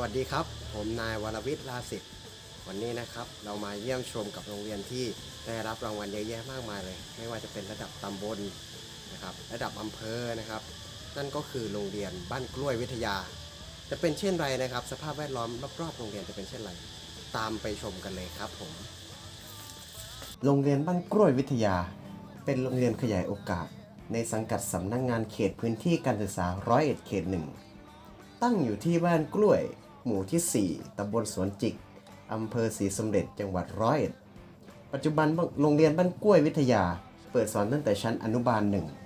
วัสดีครับ ผมนายวรวิทย์ลาสิทธิ์วันนี้นะครับเรามาเยี่ยมชมกับโรงเรียนที่ได้รับรางวัลเยอะแยะมากมายเลย ไม่ว่าจะเป็นระดับตำบลนะครับ ระดับอำเภอนะครับ นั่นก็คือโรงเรียนบ้านกล้วยวิทยา จะเป็นเช่นไรนะครับ สภาพแวดล้อมรอบๆโรงเรียนจะเป็นเช่นไร ตามไปชมกันเลยครับผม โรงเรียนบ้านกล้วยวิทยา เป็นโรงเรียนขยายโอกาส ในสังกัดสำนักงงานเขตพื้นที่การศึกษาร้อยเอ็ดเขตหนึ่งตั้งอยู่ที่บ้านกล้วย หมู่ที่ 4 ตำบลสวนจิก อำเภอศรีสมเด็จ จังหวัดร้อยเอ็ด ปัจจุบันโรงเรียนบ้านกล้วยวิทยา เปิดสอนตั้งแต่ชั้นอนุบาล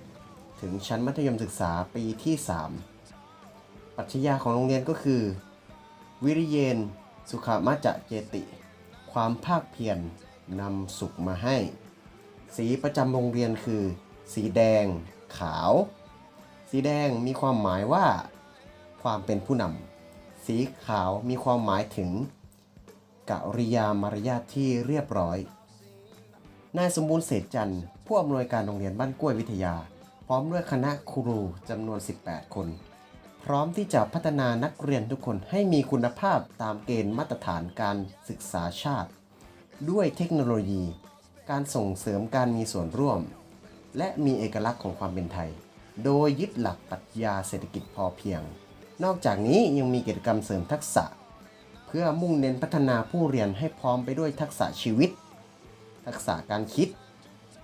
1 ถึงชั้นมัธยมศึกษาปีที่ 3ปรัชญาของโรงเรียนก็คือ วิริเยน สุขามะจะเจติ ความภาคเพียรนำสุขมาให้ สีประจำโรงเรียนคือ สีแดง ขาว สีแดงมีความหมายว่า ความเป็นผู้นำ สีขาวมีความหมายถึงกริยามารยาทที่เรียบร้อย นายสมบูรณ์เศษจันทร์ผู้อำนวยการโรงเรียนบ้านกล้วยวิทยา พร้อมด้วยคณะครูจำนวน 18 คน พร้อมที่จะพัฒนานักเรียนทุกคนให้มีคุณภาพตามเกณฑ์มาตรฐานการศึกษาชาติ ด้วยเทคโนโลยี การส่งเสริมการมีส่วนร่วม และมีเอกลักษณ์ของความเป็นไทย โดยยึดหลักปรัชญาเศรษฐกิจพอเพียง นอกจากนี้ยังมีกิจกรรมเสริมทักษะ เพื่อมุ่งเน้นพัฒนาผู้เรียนให้พร้อมไปด้วยทักษะชีวิต ทักษะการคิด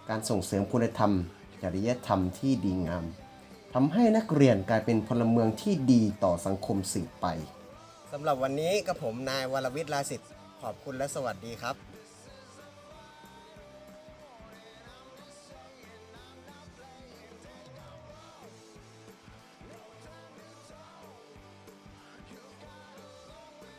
การส่งเสริมคุณธรรม จริยธรรมที่ดีงามทำให้นักเรียนกลายเป็นพลเมืองที่ดีต่อสังคมสืบไปสำหรับวันนี้กับผมนายวรวิทย์ลาสิทธิ์ขอบคุณและสวัสดีครับ